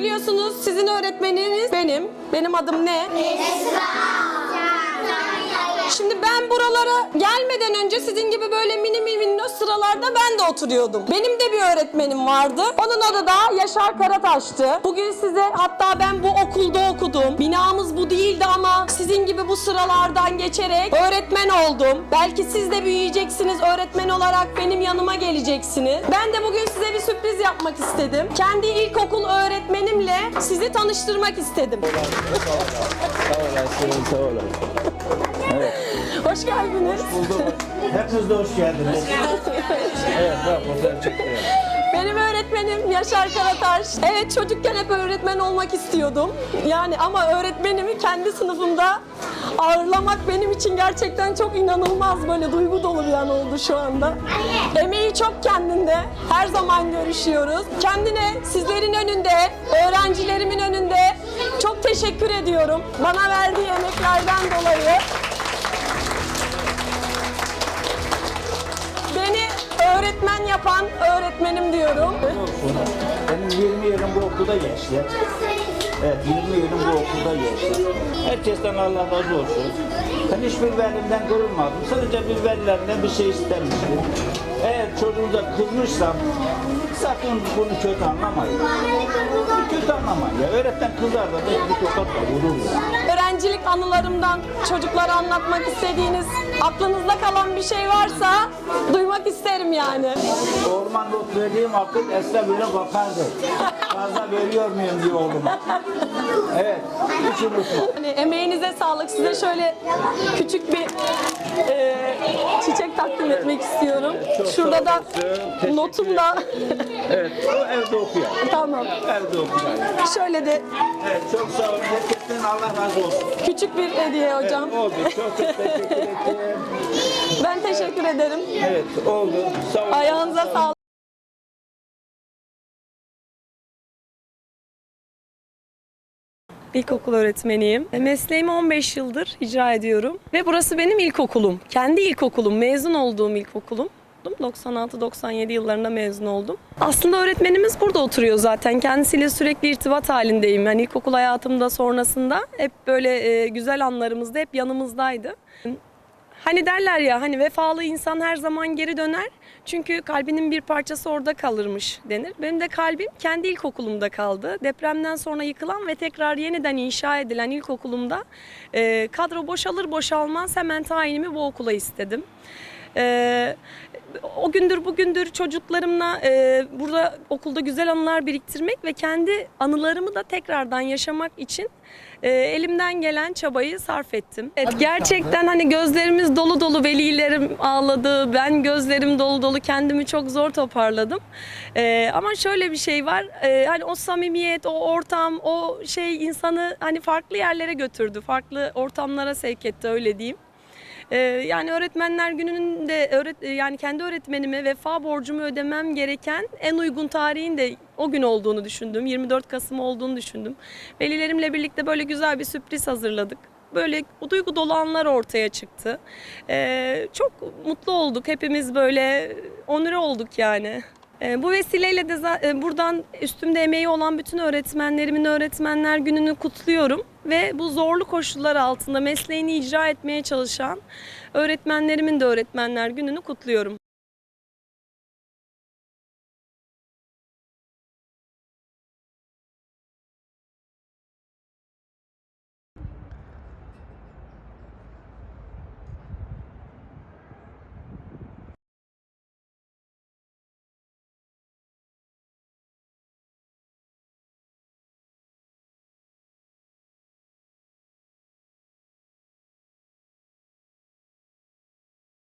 Biliyorsunuz sizin öğretmeniniz benim. Benim adım ne? Şimdi ben buralara gelmeden önce sizin gibi böyle mini mini sıralarda ben de oturuyordum. Benim de bir öğretmenim vardı. Onun adı da Yaşar Karataş'tı. Bugün size hatta ben bu gibi bu sıralardan geçerek öğretmen oldum. Belki siz de büyüyeceksiniz. Öğretmen olarak benim yanıma geleceksiniz. Ben de bugün size bir sürpriz yapmak istedim. Kendi ilkokul öğretmenimle sizi tanıştırmak istedim. Sağ olasın, sağ olasın. Evet, Hoş geldiniz. bulduk. Hepiniz de hoş geldiniz. evet, bak fotoğraf çekti. Benim öğretmenim Yaşar Karataş. Evet çocukken hep öğretmen olmak istiyordum. Yani ama öğretmenimi kendi sınıfımda ağırlamak benim için gerçekten çok inanılmaz böyle duygu dolu bir an oldu şu anda. Emeği çok kendinde. Her zaman görüşüyoruz. Kendine sizlerin önünde, öğrencilerimin önünde çok teşekkür ediyorum. Bana verdiği emeklerden dolayı. Beni öğretmen yapan öğretmenim diyorum. Benim 20 yılım bu okulda geçti. Evet, 20 yılım bu okulda geçti. Herkesten Allah razı olsun. Ben hiçbir velimden kırılmadım. Sadece bir velilerimden bir şey istemiştim. Eğer çocuğunuza kızmışsam sakın bunu kötü anlamayın. Kötü anlamayın ya. Öğretmen kızar da bir tokatla vurur ya. Öğrencilik anılarımdan çocuklara anlatmak istediğiniz, aklınızda kalan bir şey varsa duymak isterim yani. Ormanda verdiğim vakit Esra böyle bakardı. Fazla veriyor muyum diye oğluma. Evet, hiç unutma. Hani emeğinize sağlık. Size şöyle küçük bir e, çiçek takdim etmek istiyorum. Çok Şurada da. Teşekkür notum da Evet, o evde okuyor. tamam. Evde okuyor. Şöyle de Evet, çok sağ olun. Herkesten Allah razı olsun. küçük bir hediye hocam. Evet, oldu. Çok çok teşekkür ederim. Ben teşekkür ederim. Evet, oldu. Sağ olun. Ayağınıza sağlık. İlkokul öğretmeniyim. E, Mesleğimi 15 yıldır icra ediyorum. Ve burası benim ilkokulum. Kendi ilkokulum, mezun olduğum ilkokulum. 96-97 yıllarında mezun oldum. Aslında öğretmenimiz burada oturuyor zaten. Kendisiyle sürekli irtibat halindeyim. Yani ilkokul hayatımda sonrasında hep böyle e, güzel anlarımızda hep yanımızdaydı. Hani derler ya hani vefalı insan her zaman geri döner. Çünkü kalbinin bir parçası orada kalırmış denir. Benim de kalbim kendi ilkokulumda kaldı. Depremden sonra yıkılan ve tekrar yeniden inşa edilen ilkokulumda e, kadro boşalır boşalmaz hemen tayinimi bu okula istedim. E, o gündür bugündür çocuklarımla e, burada okulda güzel anılar biriktirmek ve kendi anılarımı da tekrardan yaşamak için e, elimden gelen çabayı sarf ettim. Evet, gerçekten hani gözlerimiz dolu dolu velilerim ağladı. Ben gözlerim dolu dolu kendimi çok zor toparladım. E, ama şöyle bir şey var. e, hani o samimiyet, o ortam, o şey insanı hani farklı yerlere götürdü. Farklı ortamlara sevk etti öyle diyeyim. Ee, yani öğretmenler gününün de öğret yani kendi öğretmenime vefa borcumu ödemem gereken en uygun tarihin de o gün olduğunu düşündüm. 24 Kasım olduğunu düşündüm. Velilerimle birlikte böyle güzel bir sürpriz hazırladık. Böyle duygu dolu anlar ortaya çıktı. Ee, çok mutlu olduk. Hepimiz böyle onure olduk yani. Ee, Bu vesileyle de e, buradan üstümde emeği olan bütün öğretmenlerimin öğretmenler gününü kutluyorum ve bu zorlu koşullar altında mesleğini icra etmeye çalışan öğretmenlerimin de öğretmenler gününü kutluyorum.